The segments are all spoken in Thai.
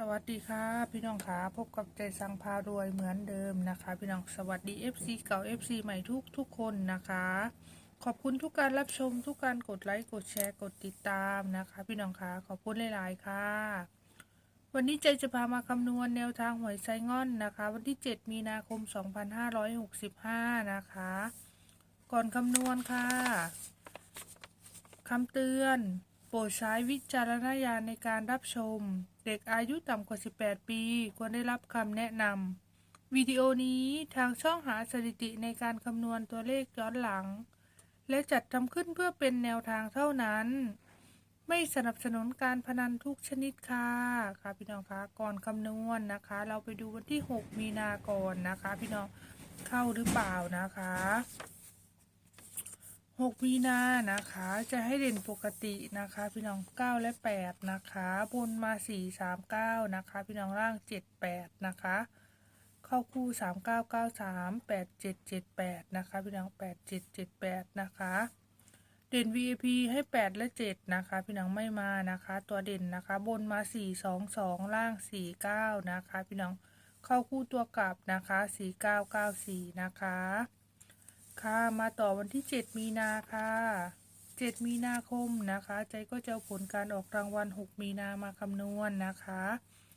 สวัสดีค่ะพี่น้องค่ะพบกับใจสังพารวยเหมือนเดิมนะคะ พี่น้องสวัสดี FC เก่า FC ใหม่ทุกทุกคนนะคะ ขอบคุณทุกการรับชมทุกการกดไลค์กดแชร์กดติดตามนะคะ พี่น้องค่ะขอบคุณหลายๆค่ะ วันนี้ใจจะพามาคำนวณแนวทางหวยไซง่อนนะคะ วันที่ 7 มีนาคม 2565 นะคะ ก่อนคำนวณค่ะคำเตือน โปรดใช้วิจารณญาณในการรับชม เด็กอายุต่ำกว่า 18 ปี ควรได้รับคำแนะนำวิดีโอนี้ทางช่องหาสถิติในการคำนวณตัวเลขย้อนหลัง และจัดทำขึ้นเพื่อเป็นแนวทางเท่านั้น ไม่สนับสนุนการพนันทุกชนิดค่ะค่ะพี่น้องคะก่อนคำนวณนะคะ เราไปดูวันที่ 6 มีนาก่อนนะคะ พี่น้องเข้าหรือเปล่านะคะ 6มีนานะคะ จะให้เด่นปกตินะคะ พี่น้อง9และ8นะคะ บนมา 4 3 9 นะคะ พี่น้องล่าง 7 8 นะคะ เข้าคู่ 3 9 9 3 8 7 7 8 นะคะ พี่น้อง 8 7 7 8 นะคะ เด่น VIP ให้ 8 และ 7 นะคะ พี่น้องไม่มานะคะ ตัวเด่นนะคะ บนมา 4 2 2 ล่าง 4 9 นะคะ พี่น้องเข้าคู่ตัวกลับนะคะ 4 9 9 4 นะคะ ค่ะมาต่อวันที่ 7 มีนาค่ะ 7 มีนาคมนะคะ ใจก็จะเอาผลการออกรางวัล 6 มีนามาคำนวณนะคะ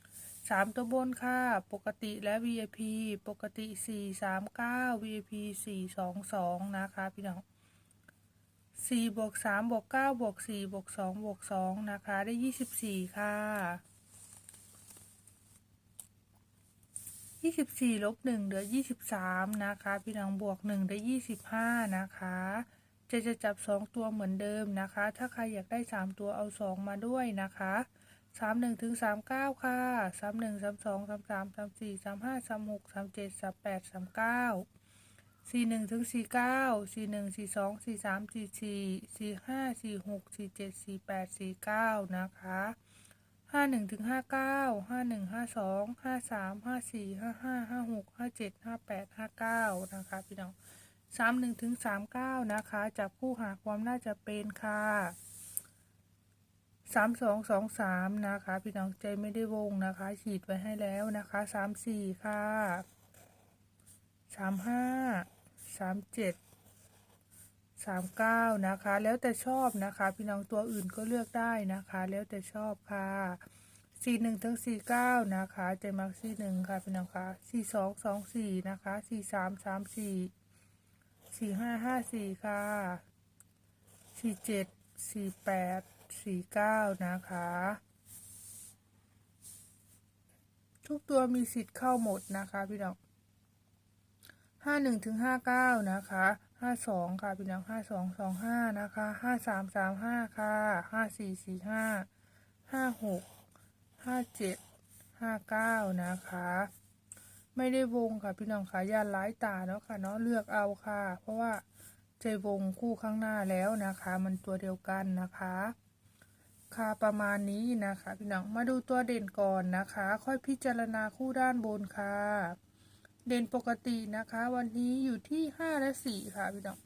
3 ตัวบนค่ะ ปกติและ VIP ปกติ 439 VIP 422 นะคะพี่น้อง4บวก3บวก9บวก4บวก2บวก2นะคะ ได้ 24 ค่ะ ยี่สิบสี่ลบหนึ่งเหลือยี่สิบสามนะคะ พี่น้องบวกหนึ่งได้ยี่สิบห้านะคะ จะจะจับสองตัวเหมือนเดิมนะคะ ถ้าใครอยากได้สามตัวเอาสองมาด้วยนะคะสามหนึ่งถึงสามเก้าค่ะสามหนึ่งสามสองสามสามสามสี่สามห้าสามหกสามเจ็ดสามแปดสามเก้าสี่หนึ่งถึงสี่เก้าสี่หนึ่งสี่สองสี่สามสี่สี่สี่ห้าสี่หกสี่เจ็ดสี่แปดสี่เก้านะคะ ห้าหนึ่งถึงห้าเก้าห้าหนึ่งห้าสองห้าสามห้าสี่ห้าห้าห้าหกห้าเจ็ดห้าแปดห้าเก้านะคะพี่น้องสามหนึ่งถึงสามเก้านะคะ จับคู่หาความน่าจะเป็นค่ะสามสองสองสามนะคะ พี่น้องใจไม่ได้วงนะคะ ฉีดไว้ให้แล้วนะคะสามสี่ค่ะสามห้าสามเจ็ด สามเก้านะคะ แล้วแต่ชอบนะคะ พี่น้องตัวอื่นก็เลือกได้นะคะ แล้วแต่ชอบค่ะสี่หนึ่งถึงสี่เก้านะคะใจมักสี่หนึ่งค่ะพี่น้องค่ะสี่สองสองสี่นะคะสี่สามสามสี่สี่ห้าห้าสี่ค่ะสี่เจ็ดสี่แปดสี่เก้านะคะ ทุกตัวมีสิทธิ์เข้าหมดนะคะพี่น้องห้าหนึ่งถึงห้าเก้านะคะ ห้าสองค่ะพี่น้องห้าสองสองห้านะคะห้าสามสามห้าค่ะห้าสี่สี่ห้าห้าหกห้าเจ็ดห้าเก้านะคะ ไม่ได้วงค่ะพี่น้องค่ะยาร้ายตาเนาะค่ะเนาะเลือกเอาค่ะ เพราะว่าใจวงคู่ข้างหน้าแล้วนะคะ มันตัวเดียวกันนะคะค่ะประมาณนี้นะคะ พี่น้องมาดูตัวเด่นก่อนนะคะ ค่อยพิจารณาคู่ด้านบนค่ะ เด่นปกตินะคะ วันนี้อยู่ที่ห้าและสี่ค่ะพี่น้อง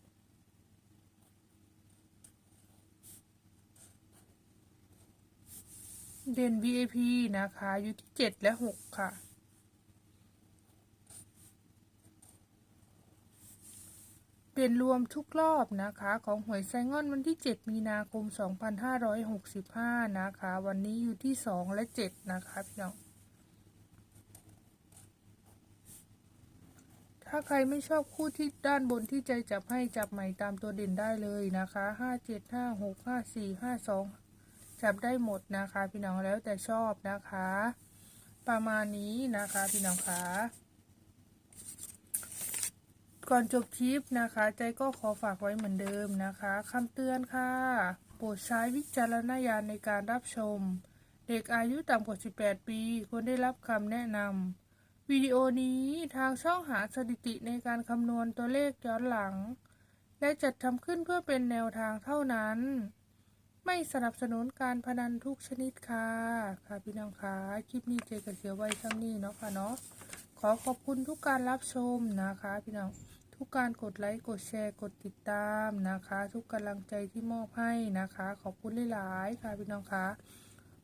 เด่น VIP นะคะ อยู่ที่เจ็ดและหกค่ะ เด่นรวมทุกรอบนะคะ ของหวยไซงอนวันที่ 7 มีนาคม 2565 นะคะ วันนี้อยู่ที่ 2 และ 7 นะคะ พี่น้อง ถ้าใครไม่ชอบคู่ที่ด้านบนที่ใจจับให้จับใหม่ตามตัวเด่นได้เลยนะคะห้าเจ็ดห้าหกห้าสี่ห้าสองจับได้หมดนะคะ พี่น้องแล้วแต่ชอบนะคะ ประมาณนี้นะคะพี่น้องคะก่อนจบคลิปนะคะ ใจก็ขอฝากไว้เหมือนเดิมนะคะคำเตือนค่ะ โปรดใช้วิจารณญาณในการรับชม เด็กอายุต่ำกว่า 18 ปีควรได้รับคำแนะนำ วิดีโอนี้ทางช่องหาสถิติในการคำนวณตัวเลขย้อนหลัง และจัดทำขึ้นเพื่อเป็นแนวทางเท่านั้น ไม่สนับสนุนการพนันทุกชนิดค่ะ ค่ะพี่น้องคะคลิปนี้เจอกันเสียไว้ช่างนี้เนาะค่ะเนาะขอขอบคุณทุกการรับชมนะคะ พี่น้องทุกการกดไลค์กดแชร์กดติดตามนะคะ ทุกกำลังใจที่มอบให้นะคะ ขอบคุณหลายๆค่ะพี่น้องคะ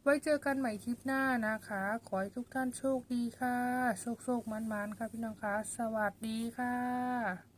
ไว้เจอกันใหม่คลิปหน้านะคะ ขอให้ทุกท่านโชคดีค่ะ โชคโชคมันๆค่ะพี่น้องคะสวัสดีค่ะ